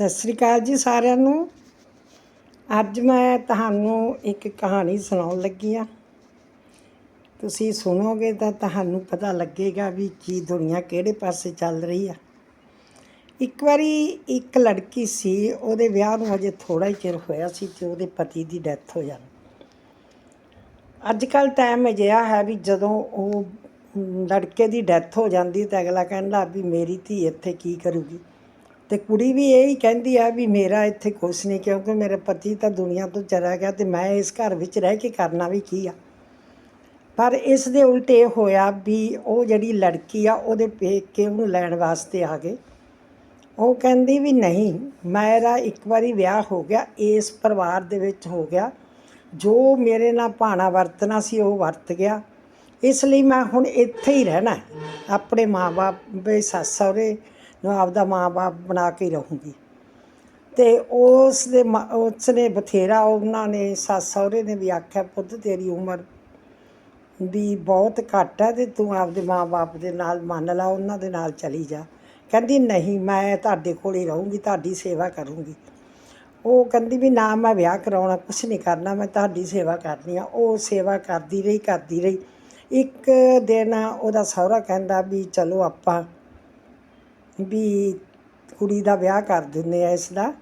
ਸਤਿ ਸ੍ਰੀ ਅਕਾਲ ਜੀ ਸਾਰਿਆਂ ਨੂੰ। ਅੱਜ ਮੈਂ ਤੁਹਾਨੂੰ ਇੱਕ ਕਹਾਣੀ ਸੁਣਾਉਣ ਲੱਗੀ ਆ ਤੁਸੀਂ ਸੁਣੋਗੇ ਤਾਂ ਤੁਹਾਨੂੰ ਪਤਾ ਲੱਗੇਗਾ ਵੀ ਕੀ ਦੁਨੀਆ ਕਿਹੜੇ ਪਾਸੇ ਚੱਲ ਰਹੀ ਆ। ਇੱਕ ਵਾਰੀ ਇੱਕ ਲੜਕੀ ਸੀ, ਉਹਦੇ ਵਿਆਹ ਨੂੰ ਅਜੇ ਥੋੜਾ ਹੀ ਚਿਰ ਹੋਇਆ ਸੀ ਤੇ ਉਹਦੇ ਪਤੀ ਦੀ ਡੈਥ ਹੋ ਜਾਣੀ। ਅੱਜ ਕੱਲ ਟਾਈਮ ਅਜਿਹਾ ਹੈ ਵੀ ਜਦੋਂ ਉਹ ਲੜਕੇ ਦੀ ਡੈਥ ਹੋ ਜਾਂਦੀ ਤਾਂ ਅਗਲਾ ਕਹਿੰਦਾ ਵੀ ਮੇਰੀ ਧੀ ਇੱਥੇ ਕੀ ਕਰੂਗੀ। ਤੇ ਕੁੜੀ ਵੀ ਇਹ ਹੀ ਕਹਿੰਦੀ ਆ ਵੀ ਮੇਰਾ ਇੱਥੇ ਕੁਛ ਨਹੀਂ, ਕਿਉਂਕਿ ਮੇਰੇ ਪਤੀ ਤਾਂ ਦੁਨੀਆ ਤੋਂ ਚਲਾ ਗਿਆ ਤੇ ਮੈਂ ਇਸ ਘਰ ਵਿੱਚ ਰਹਿ ਕੇ ਕਰਨਾ ਵੀ ਕੀ ਆ। ਪਰ ਇਸ ਦੇ ਉਲਟ ਇਹ ਹੋਇਆ ਵੀ ਉਹ ਜਿਹੜੀ ਲੜਕੀ ਆ, ਉਹਦੇ ਪੇਕੇ ਉਹਨੂੰ ਲੈਣ ਵਾਸਤੇ ਆ ਗਏ। ਉਹ ਕਹਿੰਦੀ ਵੀ ਨਹੀਂ, ਮੇਰਾ ਇੱਕ ਵਾਰੀ ਵਿਆਹ ਹੋ ਗਿਆ, ਇਸ ਪਰਿਵਾਰ ਦੇ ਵਿੱਚ ਹੋ ਗਿਆ। ਜੋ ਮੇਰੇ ਨਾਲ ਭਾਣਾ ਵਰਤਣਾ ਸੀ, ਉਹ ਵਰਤ ਗਿਆ। ਇਸ ਲਈ ਮੈਂ ਹੁਣ ਇੱਥੇ ਹੀ ਰਹਿਣਾ ਹੈ। ਆਪਣੇ ਮਾਪੇ ਸੱਸ ਸਹੁਰੇ ਨੂੰ ਆਪਦਾ ਮਾਂ ਬਾਪ ਬਣਾ ਕੇ ਰਹੂੰਗੀ। ਤੇ ਉਸ ਦੇ ਮਾ- ਉਸ ਨੇ ਬਥੇਰਾ ਉਹਨਾਂ ਨੇ, ਸੱਸ ਸਹੁਰੇ ਨੇ ਵੀ ਆਖਿਆ, ਪੁੱਤ, ਤੇਰੀ ਉਮਰ ਵੀ ਬਹੁਤ ਘੱਟ ਹੈ ਤੇ ਤੂੰ ਆਪਦੇ ਮਾਂ ਬਾਪ ਦੇ ਨਾਲ ਮੰਨ ਲਾ, ਉਹਨਾਂ ਦੇ ਨਾਲ ਚਲੀ ਜਾ। ਕਹਿੰਦੀ, ਨਹੀਂ, ਮੈਂ ਤੁਹਾਡੇ ਕੋਲ ਹੀ ਰਹੂੰਗੀ, ਤੁਹਾਡੀ ਸੇਵਾ ਕਰੂੰਗੀ। ਉਹ ਕਹਿੰਦੀ ਵੀ, ਨਾ, ਮੈਂ ਵਿਆਹ ਕਰਾਉਣਾ, ਕੁਛ ਨਹੀਂ ਕਰਨਾ, ਮੈਂ ਤੁਹਾਡੀ ਸੇਵਾ ਕਰਨੀ ਆ। ਉਹ ਸੇਵਾ ਕਰਦੀ ਰਹੀ ਕਰਦੀ ਰਹੀ। ਇੱਕ ਦਿਨ ਉਹਦਾ ਸਹੁਰਾ ਕਹਿੰਦਾ ਵੀ, ਚਲੋ ਆਪਾਂ ਵੀ ਕੁੜੀ ਦਾ ਵਿਆਹ ਕਰ ਦਿੰਦੇ ਆ ਇਸ ਦਾ।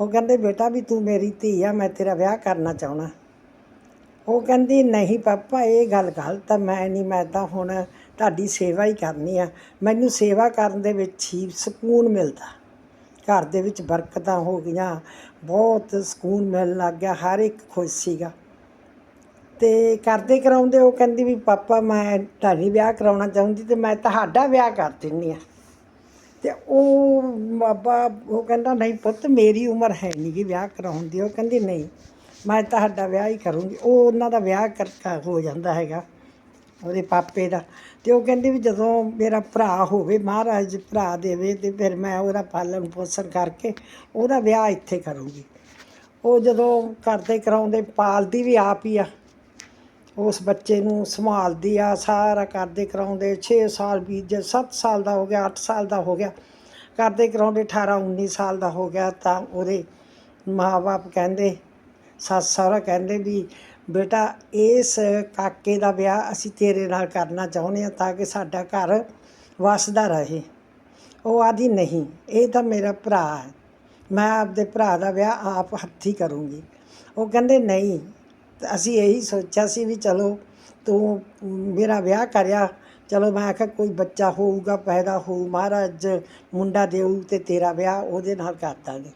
ਉਹ ਕਹਿੰਦੇ, ਬੇਟਾ ਵੀ ਤੂੰ ਮੇਰੀ ਧੀ ਆ, ਮੈਂ ਤੇਰਾ ਵਿਆਹ ਕਰਨਾ ਚਾਹਣਾ ਉਹ ਕਹਿੰਦੀ, ਨਹੀਂ ਪਾਪਾ, ਇਹ ਗੱਲ ਗਲਤ ਆ, ਮੈਂ ਨਹੀਂ, ਮੈਂ ਤਾਂ ਹੁਣ ਤੁਹਾਡੀ ਸੇਵਾ ਹੀ ਕਰਨੀ ਆ। ਮੈਨੂੰ ਸੇਵਾ ਕਰਨ ਦੇ ਵਿੱਚ ਹੀ ਸਕੂਨ ਮਿਲਦਾ। ਘਰ ਦੇ ਵਿੱਚ ਬਰਕਤਾਂ ਹੋ ਗਈਆਂ, ਬਹੁਤ ਸਕੂਨ ਮਿਲਣ ਲੱਗ ਗਿਆ, ਹਰ ਇੱਕ ਖੁਸ਼ ਸੀਗਾ। ਤੇ ਕਰਦੇ ਕਰਾਉਂਦੇ, ਉਹ ਕਹਿੰਦੀ ਵੀ, ਪਾਪਾ, ਮੈਂ ਤੁਹਾਡੀ ਵਿਆਹ ਕਰਾਉਣਾ ਚਾਹੁੰਦੀ ਤੇ ਮੈਂ ਤੁਹਾਡਾ ਵਿਆਹ ਕਰ ਦਿੰਨੀ ਆ। ਤੇ ਉਹ ਬਾਬਾ, ਉਹ ਕਹਿੰਦਾ, ਨਹੀਂ ਪੁੱਤ, ਮੇਰੀ ਉਮਰ ਹੈ ਨਹੀਂ ਗੀ, ਵਿਆਹ ਕਰਾਉਣ ਦੀ। ਉਹ ਕਹਿੰਦੀ, ਨਹੀਂ, ਮੈਂ ਤੁਹਾਡਾ ਵਿਆਹ ਹੀ ਕਰੂੰਗੀ। ਉਹ ਉਹਨਾਂ ਦਾ ਵਿਆਹ ਕਰ ਹੋ ਜਾਂਦਾ ਹੈਗਾ, ਉਹਦੇ ਪਾਪੇ ਦਾ। ਤੇ ਉਹ ਕਹਿੰਦੀ ਵੀ ਜਦੋਂ ਮੇਰਾ ਭਰਾ ਹੋਵੇ, ਮਹਾਰਾਜ ਭਰਾ ਦੇਵੇ, ਤੇ ਫਿਰ ਮੈਂ ਉਹਦਾ ਪਾਲਣ ਪੋਸ਼ਣ ਕਰਕੇ ਉਹਦਾ ਵਿਆਹ ਇੱਥੇ ਕਰੂੰਗੀ। ਉਹ ਜਦੋਂ ਕਰਦੇ ਕਰਾਉਂਦੇ, ਪਾਲਦੀ ਵੀ ਆਪ ਹੀ ਆ। ਉਸ ਬੱਚੇ ਨੂੰ ਸੰਭਾਲਦੀ ਆ, ਸਾਰਾ ਕਰਦੇ ਕਰਾਉਂਦੇ 6 ਸਾਲ ਵੀ ਜੇ 7 ਸਾਲ ਦਾ ਹੋ ਗਿਆ 8 ਸਾਲ ਦਾ ਹੋ ਗਿਆ। ਕਰਦੇ ਕਰਾਉਂਦੇ 18 19 ਸਾਲ ਦਾ ਹੋ ਗਿਆ ਤਾਂ ਉਹਦੇ ਮਾਪੇ ਕਹਿੰਦੇ, ਸੱਸ ਸਹੁਰਾ ਕਹਿੰਦੇ ਵੀ, ਬੇਟਾ, ਇਸ ਕਾਕੇ ਦਾ ਵਿਆਹ ਅਸੀਂ ਤੇਰੇ ਨਾਲ ਕਰਨਾ ਚਾਹੁੰਦੇ ਹਾਂ ਤਾਂ ਕਿ ਸਾਡਾ ਘਰ ਵਸਦਾ ਰਹੇ। ਉਹ ਆਦੀ, ਨਹੀਂ, ਇਹ ਤਾਂ ਮੇਰਾ ਭਰਾ ਹੈ। ਮੈਂ ਆਪਦੇ ਭਰਾ ਦਾ ਵਿਆਹ ਆਪ ਹੱਥੀਂ ਕਰੂੰਗੀ। ਉਹ ਕਹਿੰਦੇ, ਨਹੀਂ ਅਸੀਂ ਇਹੀ ਸੋਚਿਆ ਸੀ ਵੀ ਚਲੋ ਤੂੰ ਮੇਰਾ ਵਿਆਹ ਕਰਿਆ, ਚਲੋ ਮੈਂ ਆਖਿਆ ਕੋਈ ਬੱਚਾ ਹੋਊਗਾ, ਪੈਦਾ ਹੋਊ, ਮਹਾਰਾਜ ਮੁੰਡਾ ਦੇਊ ਤੇ ਤੇਰਾ ਵਿਆਹ ਉਹਦੇ ਨਾਲ ਕਰ ਦਾਂਗੇ।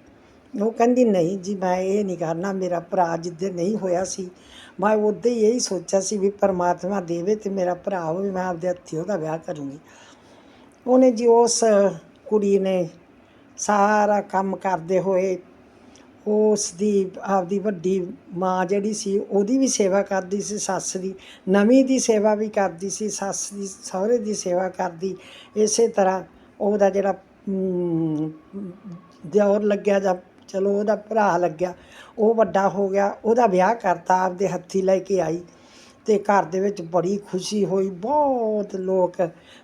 ਉਹ ਕਹਿੰਦੀ, ਨਹੀਂ ਜੀ, ਮੈਂ ਇਹ ਨਹੀਂ ਕਰਨਾ, ਮੇਰਾ ਭਰਾ ਜਿੱਦੇ ਨਹੀਂ ਹੋਇਆ ਸੀ। ਮੈਂ ਉਦੋਂ ਹੀ ਇਹੀ ਸੋਚਿਆ ਸੀ ਵੀ ਪਰਮਾਤਮਾ ਦੇਵੇ ਤੇ ਮੇਰਾ ਭਰਾ ਹੋਵੇ, ਮੈਂ ਆਪਦੇ ਹੱਥੀਂ ਉਹਦਾ ਵਿਆਹ ਕਰੂੰਗੀ। ਉਹਨੇ ਜੀ ਉਸ ਕੁੜੀ ਨੇ ਸਾਰਾ ਕੰਮ ਕਰਦੇ ਹੋਏ ਉਸ ਦੀ, ਆਪਦੀ ਵੱਡੀ ਮਾਂ ਜਿਹੜੀ ਸੀ, ਉਹਦੀ ਵੀ ਸੇਵਾ ਕਰਦੀ ਸੀ, ਸੱਸ ਦੀ, ਨਵੀਂ ਦੀ ਸੇਵਾ ਵੀ ਕਰਦੀ ਸੀ, ਸੱਸ ਦੀ, ਸਹੁਰੇ ਦੀ ਸੇਵਾ ਕਰਦੀ, ਇਸੇ ਤਰ੍ਹਾਂ ਉਹਦਾ ਜਿਹੜਾ ਦਿਓਰ ਲੱਗਿਆ ਜਾਂ ਚਲੋ ਉਹਦਾ ਭਰਾ ਲੱਗਿਆ, ਉਹ ਵੱਡਾ ਹੋ ਗਿਆ, ਉਹਦਾ ਵਿਆਹ ਕਰਤਾ, ਆਪਦੇ ਹੱਥੀ ਲੈ ਕੇ ਆਈ ਤੇ ਘਰ ਦੇ ਵਿੱਚ ਬੜੀ ਖੁਸ਼ੀ ਹੋਈ, ਬਹੁਤ ਲੋਕ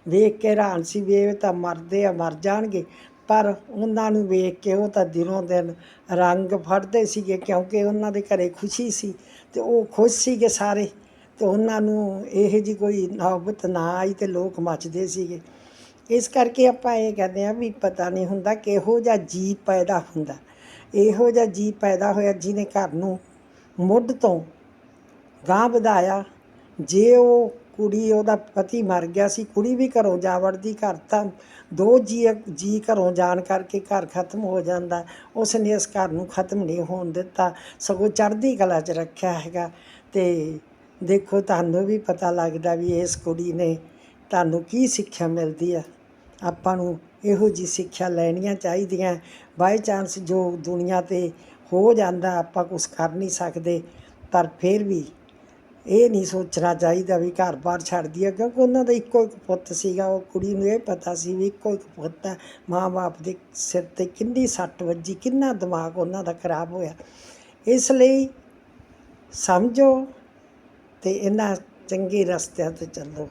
ਵੇਖ ਕੇ ਹੈਰਾਨ ਸੀ, ਵੀ ਇਹ ਤਾਂ ਮਰਦੇ ਆ, ਮਰ ਜਾਣਗੇ ਪਰ ਉਹਨਾਂ ਨੂੰ ਵੇਖ ਕੇ ਉਹ ਤਾਂ ਦਿਨੋਂ ਦਿਨ ਰੰਗ ਫੜਦੇ ਸੀਗੇ ਕਿਉਂਕਿ ਉਹਨਾਂ ਦੇ ਘਰੇ ਖੁਸ਼ੀ ਸੀ ਤੇ ਉਹ ਖੁਸ਼ ਸੀਗੇ ਸਾਰੇ। ਤੇ ਉਹਨਾਂ ਨੂੰ ਇਹ ਜੀ ਕੋਈ ਨੌਬਤ ਨਾ ਆਈ ਤੇ ਲੋਕ ਮੱਚਦੇ ਸੀਗੇ। ਇਸ ਕਰਕੇ ਆਪਾਂ ਇਹ ਕਹਿੰਦੇ ਆ ਵੀ ਪਤਾ ਨਹੀਂ ਹੁੰਦਾ ਕਿਹੋ ਜਿਹਾ ਜੀ ਪੈਦਾ ਹੁੰਦਾ। ਇਹੋ ਜਿਹਾ ਜੀ ਪੈਦਾ ਹੋਇਆ ਜਿਹਨੇ ਘਰ ਨੂੰ ਮੁੱਢ ਤੋਂ ਗਾਂ ਵਧਾਇਆ। ਜੇ ਉਹ ਕੁੜੀ, ਉਹਦਾ ਪਤੀ ਮਰ ਗਿਆ ਸੀ, ਕੁੜੀ ਵੀ ਘਰੋਂ ਜਾ ਵੜਦੀ ਘਰ ਤਾਂ ਦੋ ਜੀ ਜੀ ਘਰੋਂ ਜਾਣ ਕਰਕੇ ਘਰ ਖਤਮ ਹੋ ਜਾਂਦਾ। ਉਸ ਨੇ ਇਸ ਘਰ ਨੂੰ ਖਤਮ ਨਹੀਂ ਹੋਣ ਦਿੱਤਾ। ਸਗੋਂ ਚੜ੍ਹਦੀ ਕਲਾ 'ਚ ਰੱਖਿਆ ਹੈਗਾ। ਤੇ ਦੇਖੋ, ਤੁਹਾਨੂੰ ਵੀ ਪਤਾ ਲੱਗਦਾ ਵੀ ਇਸ ਕੁੜੀ ਨੇ ਤੁਹਾਨੂੰ ਕੀ ਸਿੱਖਿਆ ਮਿਲਦੀ ਆ। ਆਪਾਂ ਨੂੰ ਇਹੋ ਜੀ ਸਿੱਖਿਆ ਲੈਣੀਆਂ ਚਾਹੀਦੀਆਂ। ਬਾਈ ਚਾਂਸ ਜੋ ਦੁਨੀਆ ਤੇ ਹੋ ਜਾਂਦਾ, ਆਪਾਂ ਕੁਝ ਕਰ ਨਹੀਂ ਸਕਦੇ। ਪਰ ਫਿਰ ਵੀ ਇਹ ਨਹੀਂ ਸੋਚਣਾ ਚਾਹੀਦਾ ਵੀ ਘਰ-ਬਾਰ ਛੱਡ ਦਈਏ, ਕਿਉਂਕਿ ਉਹਨਾਂ ਦਾ ਇੱਕੋ ਇੱਕ ਪੁੱਤ ਸੀਗਾ, ਉਹ ਕੁੜੀ ਨੂੰ ਇਹ ਪਤਾ ਸੀ ਵੀ ਇੱਕੋ ਇੱਕ ਪੁੱਤ ਹੈ। ਮਾਂ-ਬਾਪ ਦੇ ਸਿਰ ਤੇ ਕਿੰਨੀ ਸੱਟ ਵੱਜੀ, ਕਿੰਨਾ ਦਿਮਾਗ ਉਹਨਾਂ ਦਾ ਖਰਾਬ ਹੋਇਆ। ਇਸ ਲਈ ਸਮਝੋ ਤੇ ਇਹਨਾਂ ਚੰਗੇ ਰਸਤਿਆਂ ਤੇ ਚੱਲੋ।